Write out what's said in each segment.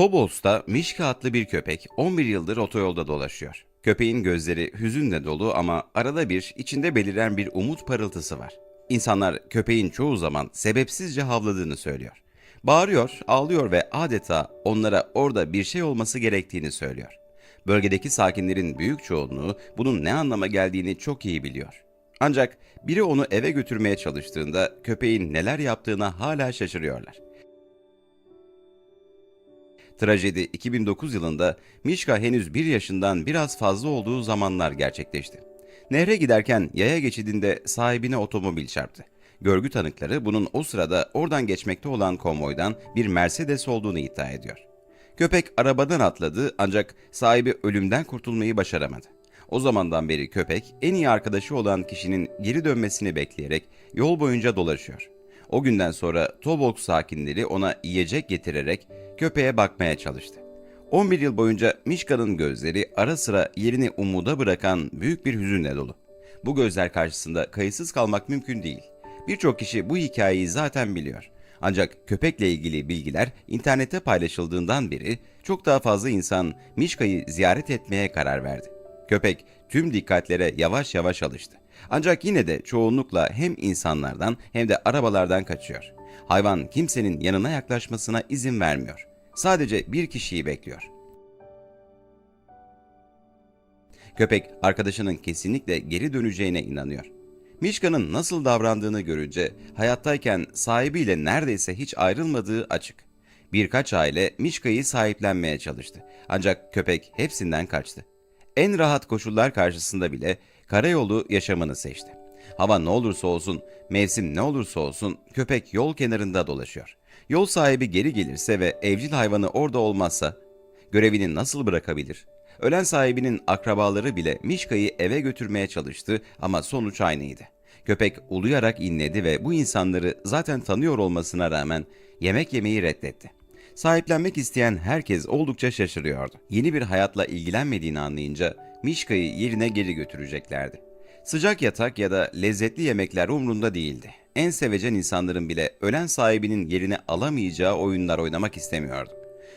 Tobols'ta Mişka adlı bir köpek 11 yıldır otoyolda dolaşıyor. Köpeğin gözleri hüzünle dolu ama arada bir içinde beliren bir umut parıltısı var. İnsanlar köpeğin çoğu zaman sebepsizce havladığını söylüyor. Bağırıyor, ağlıyor ve adeta onlara orada bir şey olması gerektiğini söylüyor. Bölgedeki sakinlerin büyük çoğunluğu bunun ne anlama geldiğini çok iyi biliyor. Ancak biri onu eve götürmeye çalıştığında köpeğin neler yaptığına hala şaşırıyorlar. Trajedi 2009 yılında Mişka henüz 1 yaşından biraz fazla olduğu zamanlar gerçekleşti. Nehre giderken yaya geçidinde sahibine otomobil çarptı. Görgü tanıkları bunun o sırada oradan geçmekte olan konvoydan bir Mercedes olduğunu iddia ediyor. Köpek arabadan atladı ancak sahibi ölümden kurtulmayı başaramadı. O zamandan beri köpek en iyi arkadaşı olan kişinin geri dönmesini bekleyerek yol boyunca dolaşıyor. O günden sonra Tobolsk sakinleri ona yiyecek getirerek köpeğe bakmaya çalıştı. 11 yıl boyunca Mişka'nın gözleri ara sıra yerini umuda bırakan büyük bir hüzünle dolu. Bu gözler karşısında kayıtsız kalmak mümkün değil. Birçok kişi bu hikayeyi zaten biliyor. Ancak köpekle ilgili bilgiler internette paylaşıldığından beri çok daha fazla insan Mişka'yı ziyaret etmeye karar verdi. Köpek tüm dikkatlere yavaş yavaş alıştı. Ancak yine de çoğunlukla hem insanlardan hem de arabalardan kaçıyor. Hayvan kimsenin yanına yaklaşmasına izin vermiyor. Sadece bir kişiyi bekliyor. Köpek arkadaşının kesinlikle geri döneceğine inanıyor. Mişka'nın nasıl davrandığını görünce hayattayken sahibiyle neredeyse hiç ayrılmadığı açık. Birkaç aile Mişka'yı sahiplenmeye çalıştı. Ancak köpek hepsinden kaçtı. En rahat koşullar karşısında bile karayolu yaşamını seçti. Hava ne olursa olsun, mevsim ne olursa olsun köpek yol kenarında dolaşıyor. Yol sahibi geri gelirse ve evcil hayvanı orada olmazsa görevini nasıl bırakabilir? Ölen sahibinin akrabaları bile Mişka'yı eve götürmeye çalıştı ama sonuç aynıydı. Köpek uluyarak inledi ve bu insanları zaten tanıyor olmasına rağmen yemek yemeyi reddetti. Sahiplenmek isteyen herkes oldukça şaşırıyordu. Yeni bir hayatla ilgilenmediğini anlayınca Mişka'yı yerine geri götüreceklerdi. Sıcak yatak ya da lezzetli yemekler umrunda değildi. En sevecen insanların bile ölen sahibinin yerini alamayacağı oyunlar oynamak istemiyordu.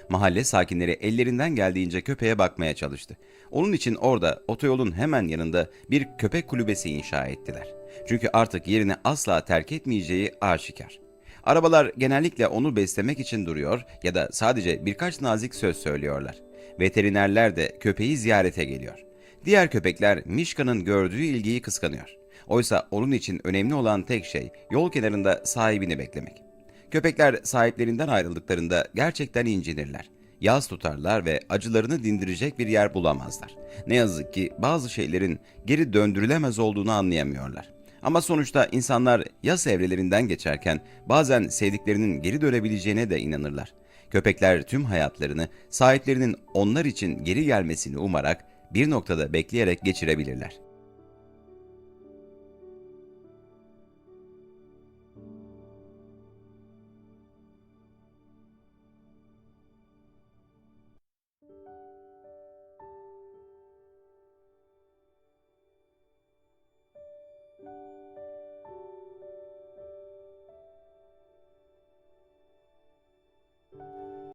Mahalle sakinleri ellerinden geldiğince köpeğe bakmaya çalıştı. Onun için orada otoyolun hemen yanında bir köpek kulübesi inşa ettiler. Çünkü artık yerini asla terk etmeyeceği aşikar. Arabalar genellikle onu beslemek için duruyor ya da sadece birkaç nazik söz söylüyorlar. Veterinerler de köpeği ziyarete geliyor. Diğer köpekler Mişka'nın gördüğü ilgiyi kıskanıyor. Oysa onun için önemli olan tek şey yol kenarında sahibini beklemek. Köpekler sahiplerinden ayrıldıklarında gerçekten incinirler. Yaz tutarlar ve acılarını dindirecek bir yer bulamazlar. Ne yazık ki bazı şeylerin geri döndürülemez olduğunu anlayamıyorlar. Ama sonuçta insanlar yaz evrelerinden geçerken bazen sevdiklerinin geri dönebileceğine de inanırlar. Köpekler tüm hayatlarını sahiplerinin onlar için geri gelmesini umarak bir noktada bekleyerek geçirebilirler.